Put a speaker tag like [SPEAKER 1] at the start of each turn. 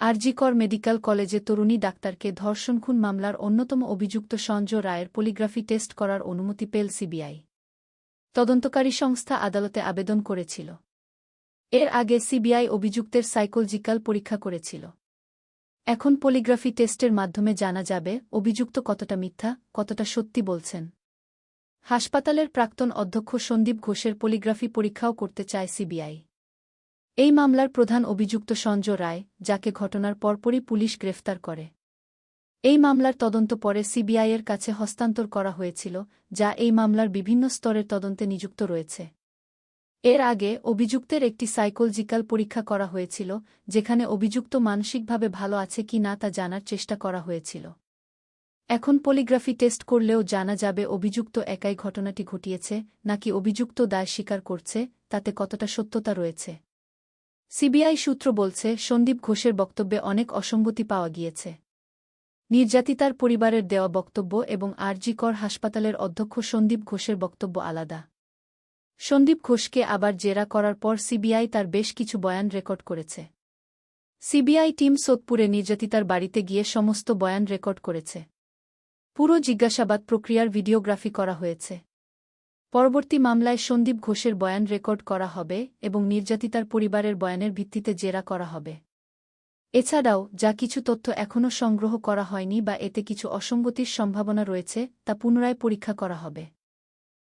[SPEAKER 1] RG Kar medical কলেজে তরুণী ডাক্তারকে ধর্ষণ খুন মামলার অন্যতম অভিযুক্ত সঞ্জয় রায়ের পলিগ্রাফি টেস্ট করার অনুমতি পেল সিবিআই। তদন্তকারী সংস্থা আদালতে আবেদন করেছিল। এর আগে সিবিআই অভিযুক্তের সাইকোলজিক্যাল পরীক্ষা করেছিল। এখন পলিগ্রাফি টেস্টের মাধ্যমে জানা যাবে অভিযুক্ত কতটা মিথ্যা, কতটা সত্যি বলছেন। হাসপাতালের প্রাক্তন অধ্যক্ষ সন্দীপ ঘোষের পলিগ্রাফি পরীক্ষাও করতে চায় সিবিআই। এই মামলার প্রধান অভিযুক্ত সঞ্জয় রায়, যাকে ঘটনার পরপরই পুলিশ গ্রেফতার করে। এই মামলার তদন্ত পরে সিবিআইয়ের কাছে হস্তান্তর করা হয়েছিল, যা এই মামলার বিভিন্ন স্তরের তদন্তে নিযুক্ত রয়েছে। এর আগে অভিযুক্তের একটি সাইকোলজিক্যাল পরীক্ষা করা হয়েছিল, যেখানে অভিযুক্ত মানসিকভাবে ভালো আছে কি না তা জানার চেষ্টা করা হয়েছিল। এখন পলিগ্রাফি টেস্ট করলেও জানা যাবে অভিযুক্ত একাই ঘটনাটি ঘটিয়েছে, নাকি অভিযুক্ত দায় স্বীকার করছে, তাতে কতটা সত্যতা রয়েছে। সিবিআই সূত্র বলছে, সন্দীপ ঘোষের বক্তব্যে অনেক অসঙ্গতি পাওয়া গিয়েছে। নির্যাতিতার পরিবারের দেওয়া বক্তব্য এবং আরজি কর হাসপাতালের অধ্যক্ষ সন্দীপ ঘোষের বক্তব্য আলাদা। সন্দীপ ঘোষকে আবার জেরা করার পর সিবিআই তার বেশ কিছু বয়ান রেকর্ড করেছে। সিবিআই টিম সোদপুরে নির্যাতিতার বাড়িতে গিয়ে সমস্ত বয়ান রেকর্ড করেছে। পুরো জিজ্ঞাসাবাদ প্রক্রিয়ার ভিডিওগ্রাফি করা হয়েছে। পরবর্তী মামলায় সন্দীপ ঘোষের বয়ান রেকর্ড করা হবে এবং নির্যাতিতার পরিবারের বয়ানের ভিত্তিতে জেরা করা হবে। এছাড়াও, যা কিছু তথ্য এখনও সংগ্রহ করা হয়নি বা এতে কিছু অসঙ্গতির সম্ভাবনা রয়েছে, তা পুনরায় পরীক্ষা করা হবে।